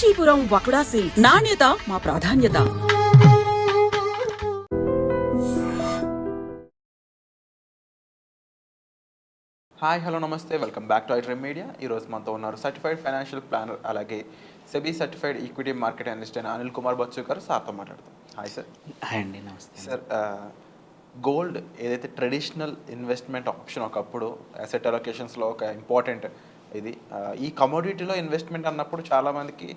Kanchipuram వకుడా silk నాణ్యత మా ప్రాధాన్యత. హాయ్ హలో నమస్తే. Welcome back to iTree media. ఈరోజు మనతో ఉన్నారు సర్టిఫైడ్ ఫైనాన్షియల్ ప్లానర్ అలాగే SEBI certified equity market analyst అయిన అనిల్ కుమార్ బచ్చు గారు. సార్తో మాట్లాడతాం హాయ్ సార్ హాయ్ అండి నమస్తే. సార్ గోల్డ్ ఏదైతే ట్రెడిషనల్ ఇన్వెస్ట్మెంట్ ఆప్షన్ ఒకప్పుడు అసెట్ అలొకేషన్స్లో ఒక ఇంపార్టెంట్ ఇది ఈ కమోడిటీలో ఇన్వెస్ట్మెంట్ అన్నప్పుడు చాలామందికి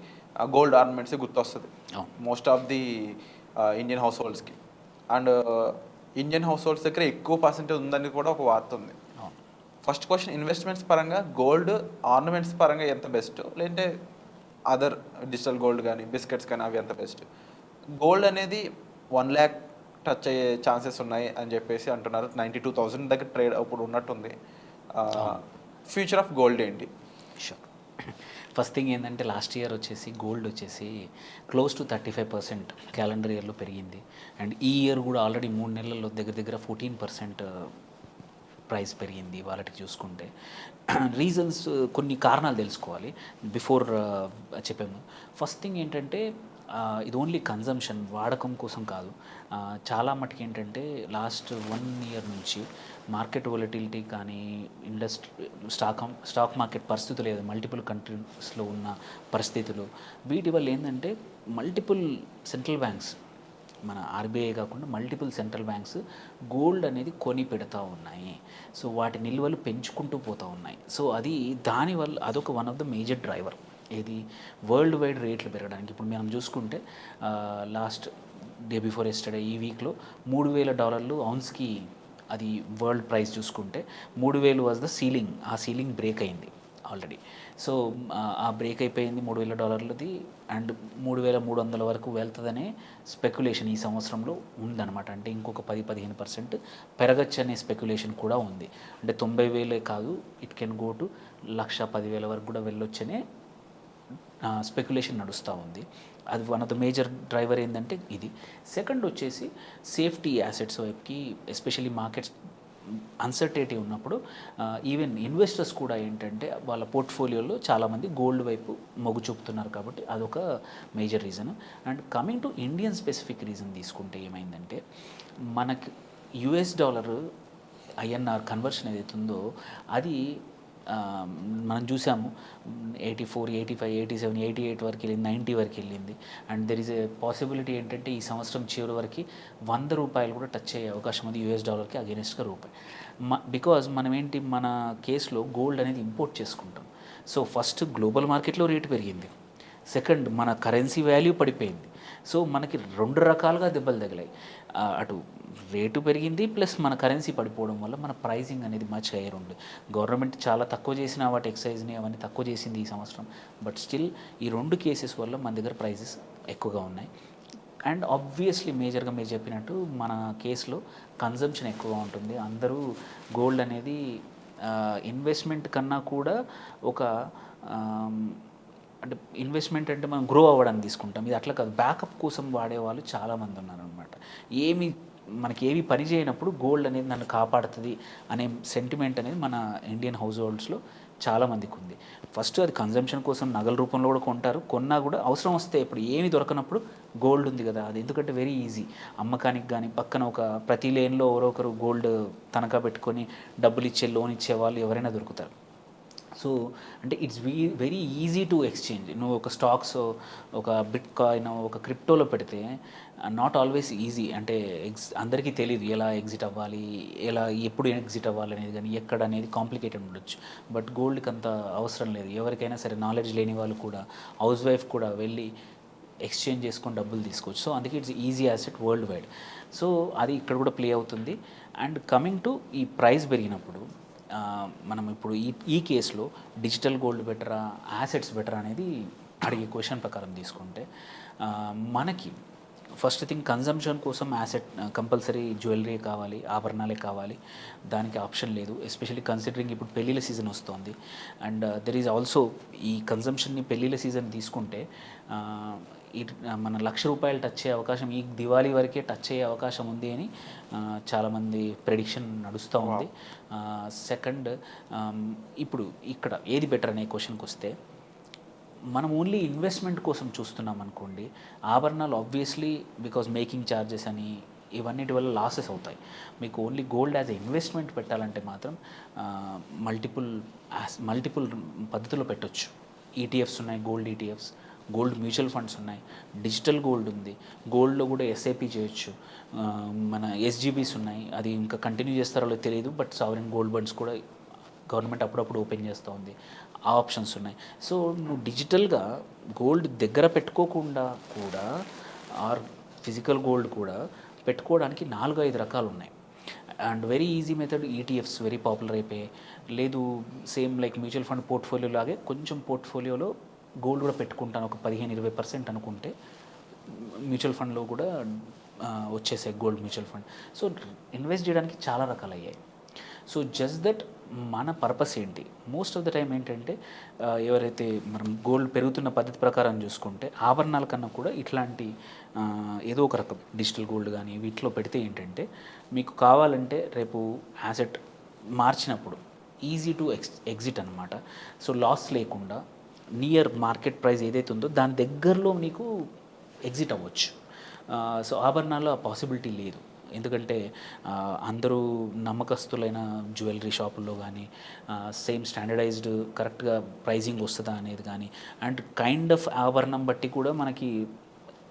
గోల్డ్ ఆర్నమెంట్స్ గుర్తొస్తుంది. Most of the Indian house హోల్డ్స్కి and Indian house holds దగ్గర ఎక్కువ పర్సెంటేజ్ ఉందని కూడా ఒక వార్త ఉంది. ఫస్ట్ క్వశ్చన్ ఇన్వెస్ట్మెంట్స్ పరంగా గోల్డ్ ఆర్నమెంట్స్ పరంగా ఎంత బెస్ట్ లేదంటే అదర్ డిజిటల్ గోల్డ్ కానీ బిస్కెట్స్ కానీ అవి ఎంత బెస్ట్ గోల్డ్ అనేది వన్ ల్యాక్ టచ్ అయ్యే ఛాన్సెస్ ఉన్నాయి అని చెప్పేసి అంటున్నారు. నైంటీ టూ థౌజండ్ దగ్గర ట్రేడ్ ఇప్పుడు ఉన్నట్టుంది. ఫ్యూచర్ ఆఫ్ గోల్డ్ ఏంటి? షూర్ ఫస్ట్ థింగ్ ఏంటంటే లాస్ట్ ఇయర్ వచ్చేసి గోల్డ్ వచ్చేసి close to thirty five percent calendar ఇయర్లో పెరిగింది. అండ్ ఈ ఇయర్ కూడా ఆల్రెడీ మూడు నెలల్లో దగ్గర దగ్గర ఫోర్టీన్ పర్సెంట్ ప్రైస్ పెరిగింది వాళ్ళకి చూసుకుంటే. రీజన్స్ కొన్ని కారణాలు తెలుసుకోవాలి. బిఫోర్ చెప్పాము. ఫస్ట్ థింగ్ ఏంటంటే ఇది ఓన్లీ కన్జంప్షన్ వాడకం కోసం కాదు. చాలా మటుకు ఏంటంటే లాస్ట్ వన్ ఇయర్ నుంచి మార్కెట్ వొలటిలిటీ కానీ ఇండస్ట్రీ స్టాక్ స్టాక్ మార్కెట్ పరిస్థితులు ఏదో మల్టిపుల్ కంట్రీస్లో ఉన్న పరిస్థితులు వీటి వల్ల ఏంటంటే మల్టిపుల్ సెంట్రల్ బ్యాంక్స్ మన ఆర్బీఐ కాకుండా మల్టిపుల్ సెంట్రల్ బ్యాంక్స్ గోల్డ్ అనేది కొని పెడతా ఉన్నాయి. సో వాటి నిల్వలు పెంచుకుంటూ పోతూ ఉన్నాయి. సో అది దానివల్ల అదొక one of the major driver ఏది? వరల్డ్ వైడ్ రేట్లు పెరగడానికి. ఇప్పుడు మనం చూసుకుంటే లాస్ట్ డే బిఫోర్ ఎస్టర్డే ఈ వీక్లో మూడు వేల డాలర్లు ఔన్స్కి అది వరల్డ్ ప్రైస్ చూసుకుంటే మూడు వేలు వాజ్ ద సీలింగ్ ఆ సీలింగ్ బ్రేక్ అయింది. ఆల్రెడీ. సో ఆ బ్రేక్ అయిపోయింది మూడు వేల డాలర్లది అండ్ మూడు వేల మూడు వందల వరకు వెళ్తుందనే స్పెక్యులేషన్ ఈ సంవత్సరంలో ఉందన్నమాట. అంటే ఇంకొక పది పదిహేను పర్సెంట్ పెరగచ్చు అనే స్పెక్యులేషన్ కూడా ఉంది. అంటే తొంభై వేలే కాదు it can go to lakh పదివేల వరకు కూడా వెళ్ళొచ్చనే స్పెక్యులేషన్ నడుస్తూ ఉంది. అది one of the major driver ఏంటంటే ఇది. సెకండ్ వచ్చేసి సేఫ్టీ యాసెట్స్ వైపుకి ఎస్పెషల్లీ మార్కెట్స్ అన్సర్టేటీ ఉన్నప్పుడు ఈవెన్ ఇన్వెస్టర్స్ కూడా ఏంటంటే వాళ్ళ పోర్ట్ఫోలియోలో చాలామంది గోల్డ్ వైపు మొగ్గు చూపుతున్నారు కాబట్టి అదొక major reason and coming to Indian specific reason తీసుకుంటే ఏమైందంటే మనకి యుఎస్ డాలర్ ఐఎన్ఆర్ కన్వర్షన్ ఏదైతే ఉందో అది మనం చూసాము eighty four eighty five eighty seven eighty eight వరకు వెళ్ళింది నైంటీ వరకు వెళ్ళింది. And there is a possibility ఏంటంటే ఈ సంవత్సరం చివరి వరకు వంద రూపాయలు కూడా టచ్ అయ్యే అవకాశం ఉంది యూఎస్ డాలర్కి అగేనెస్ట్గా రూపాయి. మ బికాజ్ మనం ఏంటి మన కేసులో గోల్డ్ అనేది ఇంపోర్ట్ చేసుకుంటాం. సో ఫస్ట్ గ్లోబల్ మార్కెట్లో రేటు పెరిగింది. సెకండ్ మన కరెన్సీ వాల్యూ పడిపోయింది. సో మనకి రెండు రకాలుగా దెబ్బలు తగిలాయి. అటు రేటు పెరిగింది ప్లస్ మన కరెన్సీ పడిపోవడం వల్ల మన ప్రైజింగ్ అనేది మచ్ హైయర్ ఉంది. గవర్నమెంట్ చాలా తక్కువ చేసిన వాటి ఎక్సైజ్ని అవన్నీ తక్కువ చేసింది ఈ సంవత్సరం. బట్ స్టిల్ ఈ రెండు కేసెస్ వల్ల మన దగ్గర ప్రైజెస్ ఎక్కువగా ఉన్నాయి. అండ్ ఆబ్వియస్లీ మేజర్గా మీరు చెప్పినట్టు మన కేసులో కన్జంప్షన్ ఎక్కువగా ఉంటుంది. అందరూ గోల్డ్ అనేది ఇన్వెస్ట్మెంట్ కన్నా కూడా ఒక అంటే ఇన్వెస్ట్మెంట్ అంటే మనం గ్రో అవ్వడానికి తీసుకుంటాం. ఇది అట్లా కాదు. బ్యాకప్ కోసం వాడేవాళ్ళు చాలామంది ఉన్నారనమాట ఏమి మనకి ఏవి పని చేయనప్పుడు గోల్డ్ అనేది నన్ను కాపాడుతుంది అనే సెంటిమెంట్ అనేది మన ఇండియన్ హౌస్ హోల్డ్స్లో చాలామందికి ఉంది. ఫస్ట్ అది కన్జంప్షన్ కోసం నగల రూపంలో కూడా కొంటారు. కొన్నా కూడా అవసరం వస్తే ఇప్పుడు ఏమి దొరకనప్పుడు గోల్డ్ ఉంది కదా. అది ఎందుకంటే వెరీ ఈజీ అమ్మకానికి కానీ పక్కన ఒక ప్రతి లేన్లో ఎవరో ఒకరు గోల్డ్ తనఖా పెట్టుకొని డబ్బులు ఇచ్చే లోన్ ఇచ్చే వాళ్ళు ఎవరైనా దొరుకుతారు. సో అంటే it's we very easy to exchange నువ్వు ఒక స్టాక్స్ ఒక బిట్ కాయిన్ ఒక క్రిప్టోలో పెడితే నాట్ ఆల్వేస్ ఈజీ అంటే ఎగ్స్ అందరికీ తెలియదు ఎలా ఎగ్జిట్ అవ్వాలి ఎలా ఎప్పుడు ఎగ్జిట్ అవ్వాలి అనేది కానీ ఎక్కడ అనేది కాంప్లికేటెడ్ ఉండొచ్చు. బట్ గోల్డ్కి అంత అవసరం లేదు. ఎవరికైనా సరే నాలెడ్జ్ లేని వాళ్ళు కూడా హౌస్ వైఫ్ కూడా వెళ్ళి ఎక్స్చేంజ్ చేసుకొని డబ్బులు తీసుకోవచ్చు. సో అందుకే it's easy asset world wide so అది ఇక్కడ కూడా ప్లే అవుతుంది. అండ్ కమింగ్ టు ఈ ప్రైస్ పెరిగినప్పుడు మనం ఇప్పుడు ఈ ఈ కేసులో డిజిటల్ గోల్డ్ బెటరా యాసెట్స్ బెటరా అనేది అడిగే క్వశ్చన్ ప్రకారం తీసుకుంటే మనకి ఫస్ట్ థింగ్ కన్జంప్షన్ కోసం యాసెట్ కంపల్సరీ జ్యువెలరీ కావాలి ఆభరణాలే కావాలి దానికి ఆప్షన్ లేదు. ఎస్పెషల్లీ కన్సిడరింగ్ ఇప్పుడు పెళ్ళిళ్ళ సీజన్ వస్తుంది. అండ్ దెర్ ఈజ్ ఆల్సో ఈ కన్జంప్షన్ని పెళ్ళిళ్ళ సీజన్ తీసుకుంటే ఈ మన లక్ష రూపాయలు టచ్ అయ్యే అవకాశం ఈ దివాళీ వరకే టచ్ అయ్యే అవకాశం ఉంది అని చాలామంది ప్రెడిక్షన్ నడుస్తూ ఉంది. సెకండ్ ఇప్పుడు ఇక్కడ ఏది బెటర్ అనే క్వశ్చన్కి వస్తే మనం ఓన్లీ ఇన్వెస్ట్మెంట్ కోసం చూస్తున్నాం అనుకోండి ఆభరణాలు ఆబ్వియస్లీ బికాజ్ మేకింగ్ ఛార్జెస్ అని ఇవన్నిటి వల్ల లాసెస్ అవుతాయి. మీకు only gold as a investment పెట్టాలంటే మాత్రం మల్టిపుల్ మల్టిపుల్ పద్ధతిలో పెట్టొచ్చు. ఈటీఎఫ్స్ ఉన్నాయి gold ETFs gold mutual funds ఉన్నాయి. డిజిటల్ గోల్డ్ ఉంది. గోల్డ్లో కూడా ఎస్ఐపి చేయొచ్చు. మన ఎస్జీబీస్ ఉన్నాయి. అది ఇంకా కంటిన్యూ చేస్తారో తెలియదు బట్ సావరిన్ గోల్డ్ బండ్స్ కూడా గవర్నమెంట్ అప్పుడప్పుడు ఓపెన్ చేస్తూ ఉంది. ఆ ఆప్షన్స్ ఉన్నాయి. సో నువ్వు డిజిటల్గా గోల్డ్ దగ్గర పెట్టుకోకుండా కూడా ఆర్ ఫిజికల్ గోల్డ్ కూడా పెట్టుకోవడానికి నాలుగు ఐదు రకాలు ఉన్నాయి. And very easy method ETFs very popular అయిపోయాయి. లేదు same like mutual fund portfolio లాగే కొంచెం పోర్ట్ఫోలియోలో గోల్డ్ కూడా పెట్టుకుంటాను ఒక పదిహేను ఇరవై పర్సెంట్ అనుకుంటే మ్యూచువల్ ఫండ్లో కూడా వచ్చేసాయి gold mutual fund. So invest చేయడానికి చాలా రకాలు అయ్యాయి సో జస్ట్ దట్ మన పర్పస్ ఏంటి? మోస్ట్ ఆఫ్ ద టైం ఏంటంటే ఎవరైతే మనం గోల్డ్ పెరుగుతున్న పద్ధతి ప్రకారం చూసుకుంటే ఆభరణాల కన్నా కూడా ఇట్లాంటి ఏదో ఒక రకం డిజిటల్ గోల్డ్ కానీ వీటిలో పెడితే ఏంటంటే మీకు కావాలంటే రేపు యాసెట్ మార్చినప్పుడు ఈజీ టు ఎక్స్ ఎగ్జిట్ అనమాట సో లాస్ లేకుండా నియర్ మార్కెట్ ప్రైస్ ఏదైతే ఉందో దాని దగ్గరలో నీకు ఎగ్జిట్ అవ్వచ్చు. సో ఆభరణాల్లో ఆ పాసిబిలిటీ లేదు. ఎందుకంటే అందరూ నమ్మకస్తులైన జ్యువెలరీ షాపుల్లో కానీ సేమ్ స్టాండర్డైజ్డ్ కరెక్ట్గా ప్రైజింగ్ వస్తుందా అనేది కానీ అండ్ కైండ్ ఆఫ్ ఆభరణం బట్టి కూడా మనకి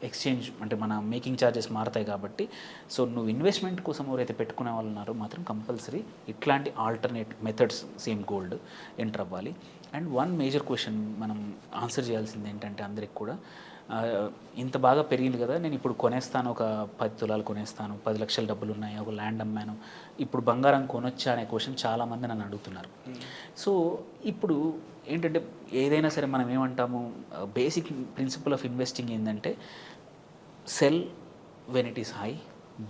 ఎక్స్చేంజ్ అంటే మన మేకింగ్ ఛార్జెస్ మారుతాయి కాబట్టి సో నువ్వు ఇన్వెస్ట్మెంట్ కోసం ఎవరైతే పెట్టుకునే వాళ్ళు ఉన్నారో మాత్రం కంపల్సరీ ఇట్లాంటి alternate methods same gold enter అవ్వాలి. అండ్ వన్ మేజర్ క్వశ్చన్ మనం ఆన్సర్ చేయాల్సింది ఏంటంటే అందరికి కూడా ఇంత బాగా పెరిగింది కదా నేను ఇప్పుడు కొనేస్తాను ఒక పది తులాలు కొనేస్తాను పది లక్షల డబ్బులు ఉన్నాయి ఒక ల్యాండ్ అమ్మాను ఇప్పుడు బంగారం కొనొచ్చా అనే క్వశ్చన్ చాలామంది నన్ను అడుగుతున్నారు. సో ఇప్పుడు ఏంటంటే ఏదైనా సరే మనం ఏమంటాము బేసిక్ ప్రిన్సిపల్ ఆఫ్ ఇన్వెస్టింగ్ ఏంటంటే sell when it is high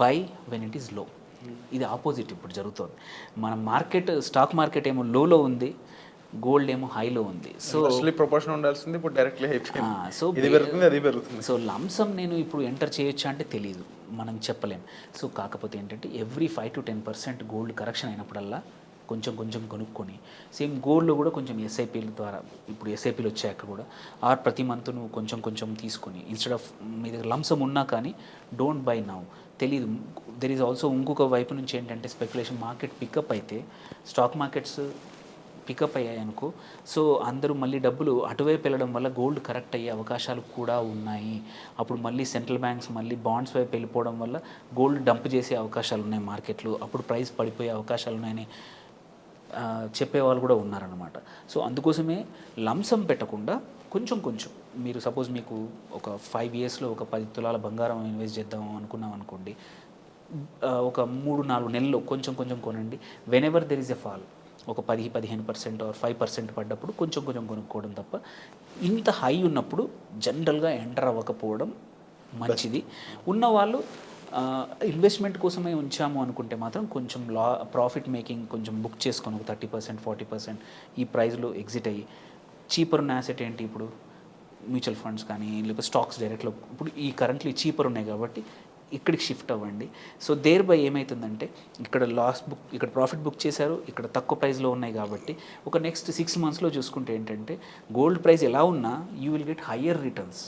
buy when it is low ఇది ఆపోజిట్ ఇప్పుడు జరుగుతుంది. మన మార్కెట్ స్టాక్ మార్కెట్ ఏమో లోలో ఉంది గోల్డ్ ఏమో హైలో ఉంది. సో ప్రొపోర్షన్ ఉండాల్సింది ఇప్పుడు డైరెక్ట్లీ సో ఇది పెరుగుతుంది అది పెరుగుతుంది. సో లంసం నేను ఇప్పుడు ఎంటర్ చేయొచ్చా అంటే తెలియదు మనం చెప్పలేం. సో కాకపోతే ఏంటంటే every five to ten percent gold correction అయినప్పుడల్లా కొంచెం కొంచెం కొనుక్కొని సేమ్ గోల్డ్లో కూడా కొంచెం ఎస్ఐపీల ద్వారా ఇప్పుడు ఎస్ఐపీలు వచ్చాక కూడా ఆర్ ప్రతి మంత్ నువ్వు కొంచెం కొంచెం తీసుకొని ఇన్స్టెడ్ ఆఫ్ మీ దగ్గర లంసం ఉన్నా కానీ డోంట్ బై నౌ తెలీదు. దెర్ ఈజ్ ఆల్సో ఇంకొక వైపు నుంచి ఏంటంటే స్పెక్యులేషన్ మార్కెట్ పికప్ అయితే స్టాక్ మార్కెట్స్ పికప్ అయ్యాయి అనుకో సో అందరూ మళ్ళీ డబ్బులు అటువైపు వెళ్ళడం వల్ల గోల్డ్ కరెక్ట్ అయ్యే అవకాశాలు కూడా ఉన్నాయి. అప్పుడు మళ్ళీ సెంట్రల్ బ్యాంక్స్ మళ్ళీ బాండ్స్ వైపు వెళ్ళిపోవడం వల్ల గోల్డ్ డంప్ చేసే అవకాశాలు ఉన్నాయి మార్కెట్లో. అప్పుడు ప్రైస్ పడిపోయే అవకాశాలు ఉన్నాయని చెప్పేవాళ్ళు కూడా ఉన్నారనమాట సో అందుకోసమే లంసం పెట్టకుండా కొంచెం కొంచెం మీరు సపోజ్ మీకు ఒక ఫైవ్ ఇయర్స్లో ఒక పది తులాల బంగారం ఇన్వెస్ట్ చేద్దాం అనుకున్నాం అనుకోండి ఒక మూడు నాలుగు నెలలు కొంచెం కొంచెం కొనండి. Whenever there is a fall ఒక పది పదిహేను పర్సెంట్ ఆర్ ఫైవ్ పర్సెంట్ పడ్డప్పుడు కొంచెం కొంచెం కొనుక్కోవడం తప్ప ఇంత హై ఉన్నప్పుడు జనరల్గా ఎంటర్ అవ్వకపోవడం మంచిది. ఉన్నవాళ్ళు ఇన్వెస్ట్మెంట్ కోసమే ఉంచాము అనుకుంటే మాత్రం కొంచెం లా ప్రాఫిట్ మేకింగ్ కొంచెం బుక్ చేసుకొని ఒక థర్టీ పర్సెంట్ ఫార్టీ పర్సెంట్ ఈ ప్రైస్లో ఎగ్జిట్ అయ్యి చీపర్ ఉన్న యాసెట్ ఏంటి ఇప్పుడు? మ్యూచువల్ ఫండ్స్ కానీ లేకపోతే స్టాక్స్ డైరెక్ట్లో ఇప్పుడు ఈ కరెంట్లీ చీపర్ ఉన్నాయి కాబట్టి ఇక్కడికి షిఫ్ట్ అవ్వండి. సో దేర్ బై ఏమవుతుందంటే ఇక్కడ లాస్ బుక్ ఇక్కడ ప్రాఫిట్ బుక్ చేశారు ఇక్కడ తక్కువ ప్రైస్లో ఉన్నాయి కాబట్టి ఒక నెక్స్ట్ సిక్స్ మంత్స్లో చూసుకుంటే ఏంటంటే గోల్డ్ ప్రైస్ ఎలా ఉన్నా you will get higher returns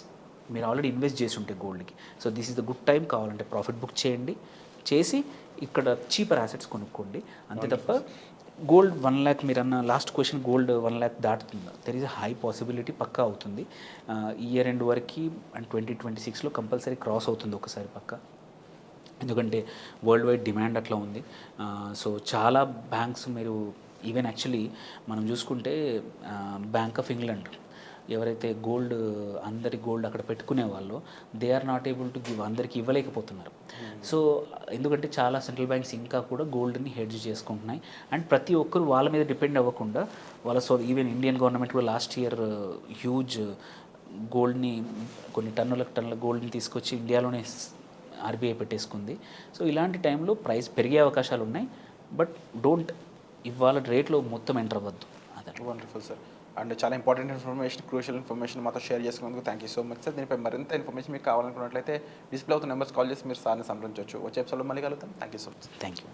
మీరు ఆల్రెడీ ఇన్వెస్ట్ చేసి ఉంటే గోల్డ్కి so this is the good time కావాలంటే ప్రాఫిట్ బుక్ చేయండి. చేసి ఇక్కడ చీపర్ యాసెట్స్ కొనుక్కోండి. అంతే తప్ప గోల్డ్ వన్ ల్యాక్ మీరు అన్న last question gold one lakh దాటుతుందా? There is high possibility పక్కా అవుతుంది. ఇయర్ ఎండ్ వరకు అండ్ ట్వంటీ ట్వంటీ సిక్స్లో కంపల్సరీ క్రాస్ అవుతుంది ఒకసారి పక్కా. ఎందుకంటే వరల్డ్ వైడ్ డిమాండ్ అట్లా ఉంది. సో చాలా బ్యాంక్స్ మీరు ఈవెన్ యాక్చువల్లీ మనం చూసుకుంటే బ్యాంక్ ఆఫ్ ఇంగ్లాండ్ ఎవరైతే గోల్డ్ అందరి గోల్డ్ అక్కడ పెట్టుకునే వాళ్ళు they are not able to give అందరికి ఇవ్వలేకపోతున్నారు. సో ఎందుకంటే చాలా సెంట్రల్ బ్యాంక్స్ ఇంకా కూడా గోల్డ్ని హెడ్జ్ చేసుకుంటున్నాయి. అండ్ ప్రతి ఒక్కరు వాళ్ళ మీద డిపెండ్ అవ్వకుండా వాళ్ళ సో ఈవెన్ ఇండియన్ గవర్నమెంట్ కూడా లాస్ట్ ఇయర్ హ్యూజ్ గోల్డ్ని కొన్ని టన్నుల టన్నుల గోల్డ్ని తీసుకొచ్చి ఇండియాలోనే ఆర్బీఐ పెట్టేసుకుంది. సో ఇలాంటి టైంలో ప్రైస్ పెరిగే అవకాశాలు ఉన్నాయి. బట్ డోంట్ ఇవాళ రేట్లో మొత్తం ఎంటర్ అవ్వద్దు. అదే. వండర్ఫుల్ సార్ అండ్ చాలా ఇంపార్టెంట్ ఇన్ఫర్మేషన్ క్రూషియల్ ఇన్ఫర్మేషన్ మాతో షేర్ చేసుకున్నందుకు thank you so much sir దీనిపై మరింత ఇన్ఫర్మేషన్ మీకు కావాలనుకున్నట్లయితే డిస్ప్లే అవుతున్న నెంబర్స్ కాల్ చేసి మీరు సార్ని సంప్రదించవచ్చు. వచ్చే ఎపిసోడ్లో మళ్ళీ కలుగుతాం thank you so much thank you